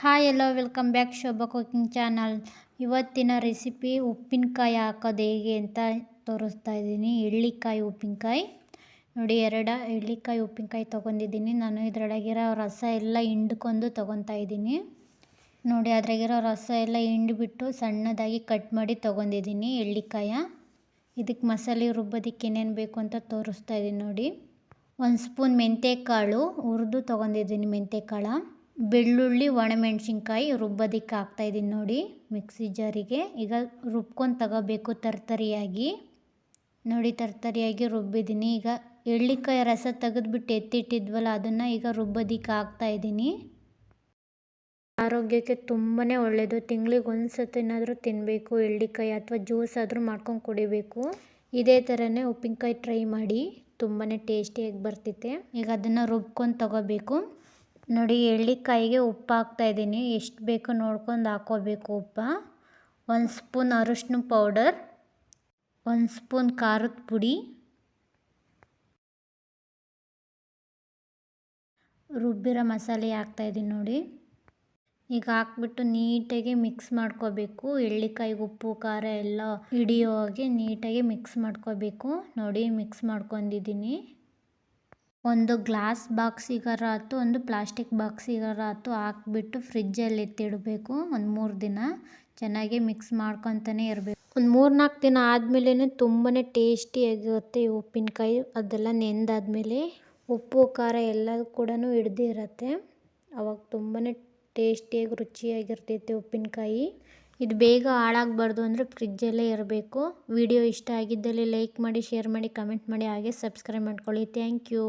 Hi, hello, welcome back Shobha cooking channel. ಇವತ್ತಿನ recipe ಉಪ್ಪಿನಕಾಯಿ ಹಾಕೋದು ಹೇಗೆ ಅಂತ ತೋರಿಸ್ತಾ ಇದ್ದೀನಿ. ಎಳ್ಳಿಕಾಯಿ ಉಪ್ಪಿನಕಾಯಿ. ನೋಡಿ, ಎರಡು ಎಳ್ಳಿಕಾಯಿ ಉಪ್ಪಿನಕಾಯಿ ತೊಗೊಂಡಿದ್ದೀನಿ. ನಾನು ಇದರೊಳಗಿರೋ ರಸ ಎಲ್ಲ ಹಿಂಡ್ಕೊಂಡು ತೊಗೊತಾ ಇದ್ದೀನಿ. ನೋಡಿ, ಅದ್ರಾಗಿರೋ ರಸ ಎಲ್ಲ ಹಿಂಡ್ಬಿಟ್ಟು ಸಣ್ಣದಾಗಿ ಕಟ್ ಮಾಡಿ ತೊಗೊಂಡಿದ್ದೀನಿ ಎಳ್ಳಿಕಾಯ. ಇದಕ್ಕೆ ಮಸಾಲೆ ರುಬ್ಬೋದಕ್ಕೆ ಏನೇನು ಬೇಕು ಅಂತ ತೋರಿಸ್ತಾ ಇದ್ದೀನಿ ನೋಡಿ. ಒಂದು ಸ್ಪೂನ್ ಮೆಂತ್ಯಕಾಳು ಹುರಿದು ತೊಗೊಂಡಿದ್ದೀನಿ ಮೆಂತ್ಯಕಾಳು ಬೆಳ್ಳುಳ್ಳಿ, ಒಣಮೆಣ್ಸಿನ್ಕಾಯಿ ರುಬ್ಬೋದಕ್ಕೆ ಹಾಕ್ತಾಯಿದ್ದೀನಿ ನೋಡಿ. ಮಿಕ್ಸಿ ಜಾರಿಗೆ. ಈಗ ರುಬ್ಕೊಂಡು ತಗೋಬೇಕು ತರ್ತರಿಯಾಗಿ. ನೋಡಿ, ತರ್ತರಿಯಾಗಿ ರುಬ್ಬಿದ್ದೀನಿ. ಈಗ ಎಳ್ಳಿಕಾಯಿ ರಸ ತೆಗೆದ್ಬಿಟ್ಟು ಎತ್ತಿಟ್ಟಿದ್ವಲ್ಲ, ಅದನ್ನು ಈಗ ರುಬ್ಬೋದಕ್ಕೆ ಹಾಕ್ತಾಯಿದ್ದೀನಿ ಆರೋಗ್ಯಕ್ಕೆ ತುಂಬಾ ಒಳ್ಳೆಯದು ತಿಂಗಳಿಗೆ ಒಂದು ಸತಿನಾದರೂ ತಿನ್ನಬೇಕು ಎಳ್ಳಿಕಾಯಿ ಅಥವಾ ಜ್ಯೂಸ್ ಆದರೂ ಮಾಡ್ಕೊಂಡು ಕುಡಿಬೇಕು. ಇದೇ ಥರನೇ ಉಪ್ಪಿನಕಾಯಿ ಟ್ರೈ ಮಾಡಿ. ತುಂಬಾ ಟೇಸ್ಟಿಯಾಗಿ ಬರ್ತೈತೆ ಈಗ ಅದನ್ನು ರುಬ್ಕೊಂಡು ತಗೋಬೇಕು. ನೋಡಿ ಎಳ್ಳಿಕಾಯಿಗೆ ಉಪ್ಪು ಹಾಕ್ತಾಯಿದ್ದೀನಿ ಎಷ್ಟು ಬೇಕು ನೋಡ್ಕೊಂಡು ಹಾಕ್ಕೋಬೇಕು ಉಪ್ಪು. ಒಂದು ಸ್ಪೂನ್ ಅರಿಶಿನ ಪೌಡರ್, ಒಂದು ಸ್ಪೂನ್ ಖಾರದ ಪುಡಿ, ರುಬ್ಬಿರೋ ಮಸಾಲೆ ಹಾಕ್ತಾಯಿದ್ದೀನಿ ನೋಡಿ. ಈಗ ಹಾಕ್ಬಿಟ್ಟು ನೀಟಾಗಿ ಮಿಕ್ಸ್ ಮಾಡ್ಕೋಬೇಕು. ಎಳ್ಳಿಕಾಯಿಗೆ ಉಪ್ಪು, ಖಾರ ಎಲ್ಲ ಹಿಡಿಯೋ ಹಾಗೆ ನೀಟಾಗಿ ಮಿಕ್ಸ್ ಮಾಡ್ಕೋಬೇಕು. ನೋಡಿ ಮಿಕ್ಸ್ ಮಾಡ್ಕೊಂಡಿದ್ದೀನಿ. ಒಂದು ಗ್ಲಾಸ್ ಬಾಕ್ಸಿಗಾರ ಆಯ್ತು ಒಂದು ಪ್ಲಾಸ್ಟಿಕ್ ಬಾಕ್ಸಿಗಾರ ಆಯ್ತು ಹಾಕ್ಬಿಟ್ಟು ಫ್ರಿಜ್ಜಲ್ಲಿ ಎತ್ತಿಡಬೇಕು. ಒಂದು ಮೂರು ದಿನ ಚೆನ್ನಾಗಿ ಮಿಕ್ಸ್ ಮಾಡ್ಕೊತಾನೆ ಇರಬೇಕು. ಒಂದು ಮೂರು ನಾಲ್ಕು ದಿನ ಆದಮೇಲೆ ತುಂಬಾ ಟೇಸ್ಟಿಯಾಗಿರುತ್ತೆ ಈ ಉಪ್ಪಿನಕಾಯಿ. ಅದೆಲ್ಲ ನೆಂದಾದ್ಮೇಲೆ ಉಪ್ಪು, ಖಾರ ಎಲ್ಲ ಕೂಡ ಹಿಡ್ದಿರತ್ತೆ ಅವಾಗ ತುಂಬಾ ಟೇಸ್ಟಿಯಾಗಿ, ರುಚಿಯಾಗಿರ್ತೈತೆ ಉಪ್ಪಿನಕಾಯಿ. ಇದು ಬೇಗ ಹಾಳಾಗಬಾರ್ದು ಅಂದರೆ ಫ್ರಿಜ್ಜಲ್ಲೇ ಇರಬೇಕು. ವಿಡಿಯೋ ಇಷ್ಟ ಆಗಿದ್ದಲ್ಲಿ ಲೈಕ್ ಮಾಡಿ, ಶೇರ್ ಮಾಡಿ, ಕಮೆಂಟ್ ಮಾಡಿ, ಹಾಗೆ ಸಬ್ಸ್ಕ್ರೈಬ್ ಮಾಡ್ಕೊಳ್ಳಿ. Thank you.